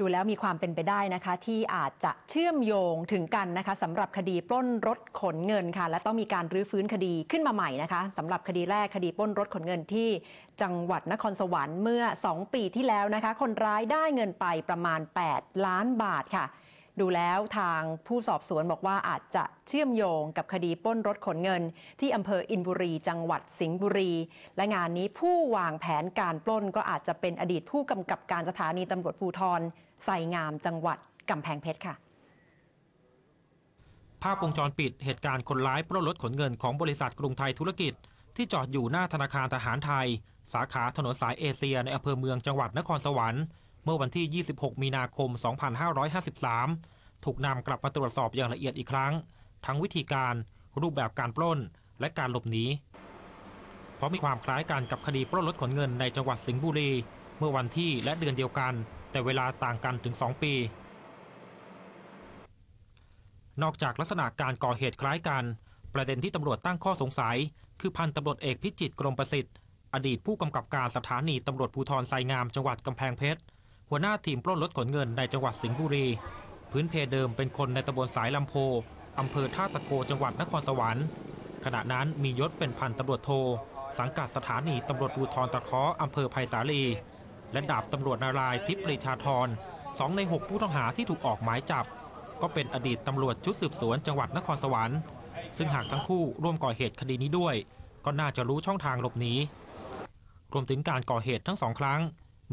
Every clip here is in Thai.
ดูแล้วมีความเป็นไปได้นะคะ ที่อาจจะเชื่อมโยงถึงกันนะคะสำหรับคดีปล้นรถขนเงินค่ะ และต้องมีการรื้อฟื้นคดีขึ้นมาใหม่นะคะสำหรับคดีแรกคดีปล้นรถขนเงินที่จังหวัดนครสวรรค์เมื่อ 2 ปีที่แล้วนะคะ คนร้ายได้เงินไปประมาณ 8 ล้านบาทค่ะ ดูแล้วทางผู้สอบสวนบอกว่าอาจจะเชื่อมโยงกับคดีปล้นรถขนเงิน ที่อำเภออินบุรี จังหวัดสิงห์บุรี และงานนี้ผู้วางแผนการปล้นก็อาจจะเป็นอดีตผู้กำกับการสถานีตำรวจภูธรไสงามจังหวัดกำแพงเพชรค่ะ ภาพวงจรปิดเหตุการณ์คนร้ายปล้นรถขนเงินของบริษัทกรุงไทยธุรกิจ ที่จอดอยู่หน้าธนาคารทหารไทย สาขาถนนสายเอเชียในอำเภอเมืองจังหวัดนครสวรรค์เมื่อวันที่ 26 มีนาคม 2553 ถูกนำกลับมาตรวจสอบอย่างละเอียดอีกครั้ง ทั้งวิธีการ รูปแบบการปล้น และการหลบหนีเพราะมีความคล้ายกันกับคดีปล้นรถขนเงินในจังหวัดสิงห์บุรี เมื่อวันที่และเดือนเดียวกัน แต่เวลาต่างกันถึง 2 ปี นอกจากลักษณะการก่อเหตุคล้ายกัน ประเด็นที่ตำรวจตั้งข้อสงสัย คือพันตำรวจเอกพิจิตรกรมประสิทธิ์ อดีตผู้กำกับการสถานีตำรวจภูธรไซงามจังหวัดกำแพงเพชรหัวหน้าทีมปล้นรถขนเงินในจังหวัดสิงห์บุรี พื้นเพเดิมเป็นคนในตำบลสายลำโพอำเภอท่าตะโกจังหวัดนครสวรรค์ ขณะนั้นมียศเป็นพันตำรวจโท สังกัดสถานีตำรวจภูธรตะเคาะอำเภอไผ่สาลี และดาบตำรวจนารายทิพย์ปรีชาธรสองในหกผู้ต้องหาที่ถูกออกหมายจับ ก็เป็นอดีตตำรวจชุดสืบสวนจังหวัดนครสวรรค์ ซึ่งหากทั้งคู่ร่วมก่อเหตุคดีนี้ด้วย ก็น่าจะรู้ช่องทางหลบหนีรวมถึงการก่อเหตุทั้งสองครั้ง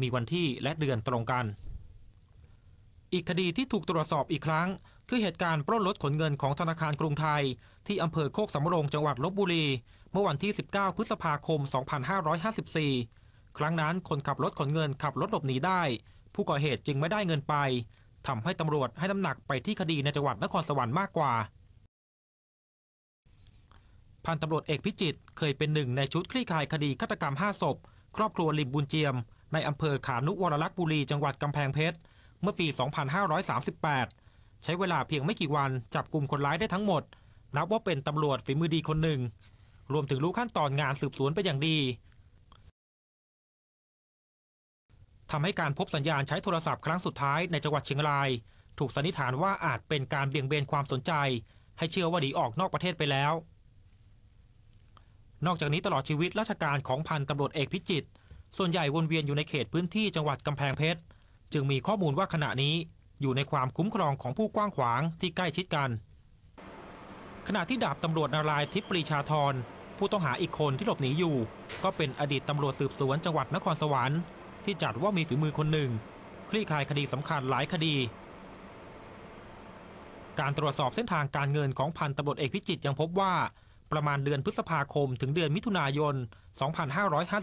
มีวันที่และเดือนตรงกัน อีกคดีที่ถูกตรวจสอบอีกครั้ง คือเหตุการณ์ปล้นรถขนเงินของธนาคารกรุงไทย ที่อำเภอโคกสำโรงจังหวัดลบบุรี เมื่อวันที่ 19 พฤษภาคม 2554 ครั้งนั้นคนขับรถขนเงินขับรถหลบหนีได้ ผู้ก่อเหตุจึงไม่ได้เงินไปทำให้ตำรวจให้น้ำหนักไปที่คดีในจังหวัดนครสวรรค์มากกว่าพันตำรวจเอกพิจิตเคยเป็นหนึ่งในชุดคลี่คลายคดีฆาตกรรม 5 ศพ ครอบครัวลิมบุญเจียม ในอำเภอขานุวรลักษ์บุรีจังหวัดกำแพงเพชร เมื่อปี 2538 ใช้เวลาเพียงไม่กี่วันจับกลุ่มคนร้ายได้ทั้งหมด นับว่าเป็นตำรวจฝีมือดีคนหนึ่ง รวมถึงรู้ขั้นตอนงานสืบสวนเป็นอย่างดีทำให้การพบสัญญาณใช้โทรศัพท์ครั้งสุดท้ายในจังหวัดเชียงราย ถูกสันนิษฐานว่าอาจเป็นการเบี่ยงเบนความสนใจ ให้เชื่อว่าหนีออกนอกประเทศไปแล้ว นอกจากนี้ตลอดชีวิตราชการของพันตำรวจเอกพิจิตรส่วนใหญ่วนเวียนอยู่ในเขตพื้นที่จังหวัดกำแพงเพชร จึงมีข้อมูลว่าขณะนี้อยู่ในความคุ้มครองของผู้กว้างขวางที่ใกล้ชิดกัน ขณะที่ดาบตำรวจนารายณ์ทิพย์ปรีชาธรผู้ต้องหาอีกคนที่หลบหนีอยู่ ก็เป็นอดีตตำรวจสืบสวนจังหวัดนครสวรรค์ที่จัดว่ามีฝีมือคนหนึ่ง คลี่คลายคดีสำคัญหลายคดี การตรวจสอบเส้นทางการเงินของพันตำรวจเอกพิจิตยังพบว่า ประมาณเดือนพฤษภาคมถึงเดือนมิถุนายน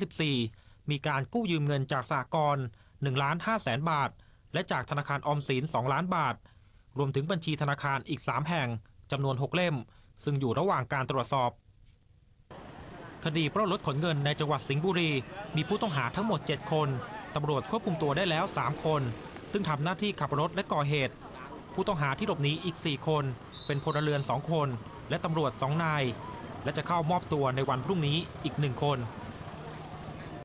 2554 มีการกู้ยืมเงินจากสากล 1ล้าน5แสนบาท และจากธนาคารออมสิน 2 ล้านบาท รวมถึงบัญชีธนาคารอีก 3 แห่งจำนวน 6 เล่ม ซึ่งอยู่ระหว่างการตรวจสอบ คดีปล้นรถขนเงินในจังหวัดสิงห์บุรี มีผู้ต้องหาทั้งหมด 7 คนตำรวจควบคุมตัวได้แล้ว 3 คน ซึ่งทำหน้าที่ขับรถและก่อเหตุ ผู้ต้องหาที่หลบหนีอีก 4 คน เป็นพลเรือน 2 คน และตำรวจ 2 นาย และจะเข้ามอบตัวในวันพรุ่งนี้อีก 1 คน